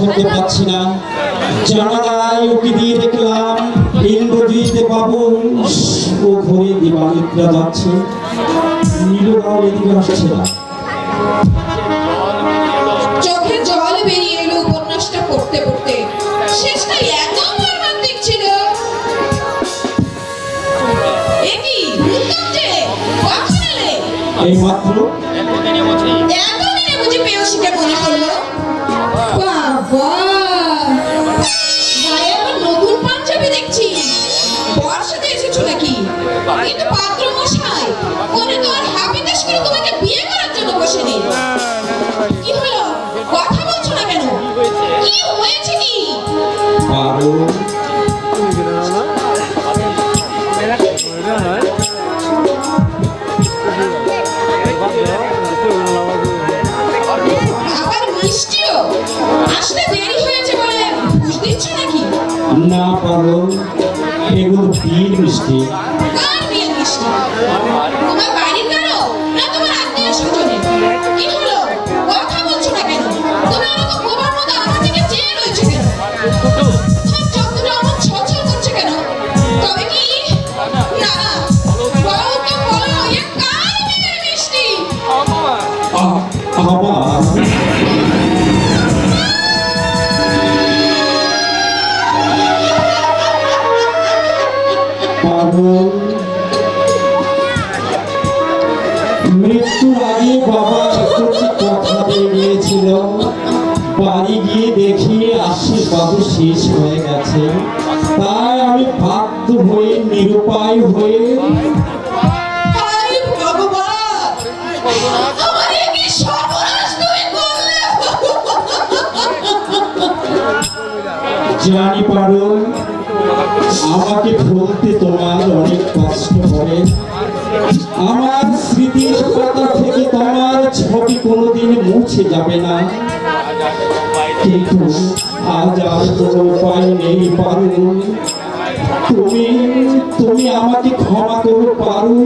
করতে পাচ্ছি না। জানালায় উকি দিয়ে দেখলাম ইন্দ্রজিৎ বাবু। ও ঘরে দিবানিদ্রা যাচ্ছে। নীলগাঁও এদিকে আসছে না। চোখে জল বেরিয়ে এলো উপন্যাসটা পড়তে পড়তে। শেষটা এত মর্মান্তিক ছিল। একই উত্তম যে কখন এলে? এই মাত্র এতদিনে বুঝি পেয়সীকে মনে পড়ল। মিষ্টি কার বিয়ে মিষ্টি তোমার বাড়ির কারও? না তোমার আত্মীয় স্বজনের? কি হলো? কথা বলছো না কেন? তুমি এরকম বোবার মতো আমার দিকে চেয়ে রয়েছে কেন? তোমার চোখগুলো আমার ছলছল করছে কেন? তবে কি? না। না বলো তো বলো এ কার বিয়ের মিষ্টি? আ- আবার মৃত্যুর আগে বাবা একটি কথা দিয়ে গিয়েছিল বাড়ি গিয়ে দেখি আশীর্বাদ শেষ হয়ে গেছে। তাই আমি বাধ্য হয়ে নিরুপায় হয়ে জানি পারো আমাকে বলতে তোমার অনেক কষ্ট হবে আমার স্মৃতির পাতা থেকে তোমার ছবি কোনোদিন মুছে যাবে না। কিন্তু আজ আর কোনো উপায় নেই পারো তুমি তুমি আমাকে ক্ষমা করো পারো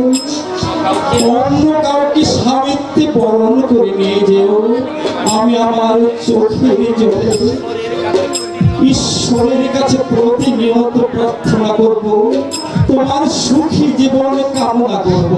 অন্য কাউকে সাবিত্রী বরণ করে নিয়ে যেও। আমি আমার চোখের জলে ঈশ্বরের কাছে প্রতিনিয়ত প্রার্থনা করব। তোমার সুখী জীবন কামনা করব।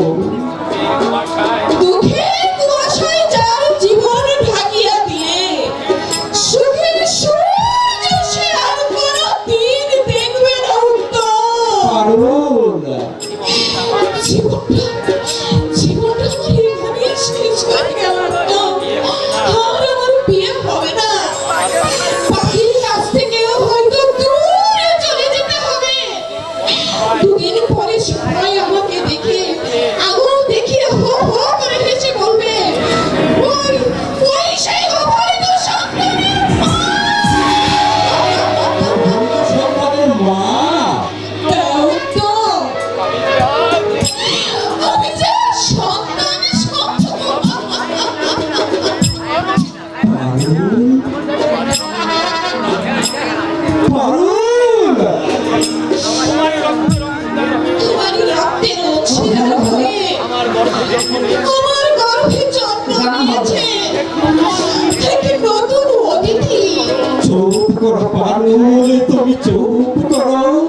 পারুল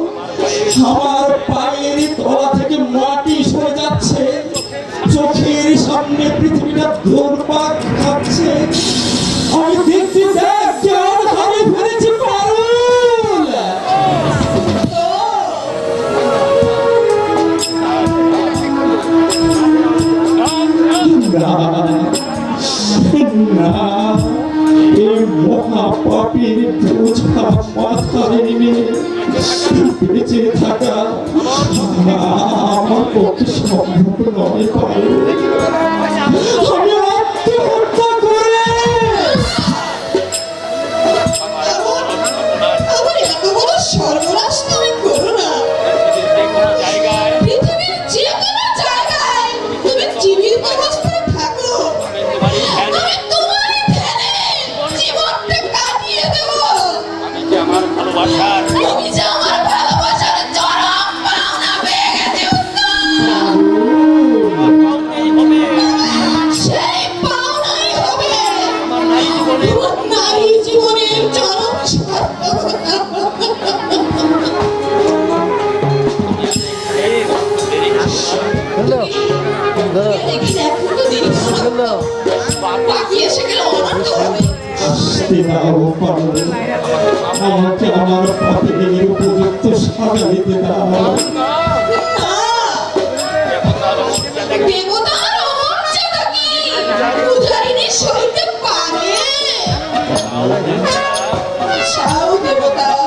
তুমি সম্ভব নয় পারে আমি জীবনের চরম আমাকে আমার পথে উপযুক্ত সাজা দিতে দাও সাউ দেবতা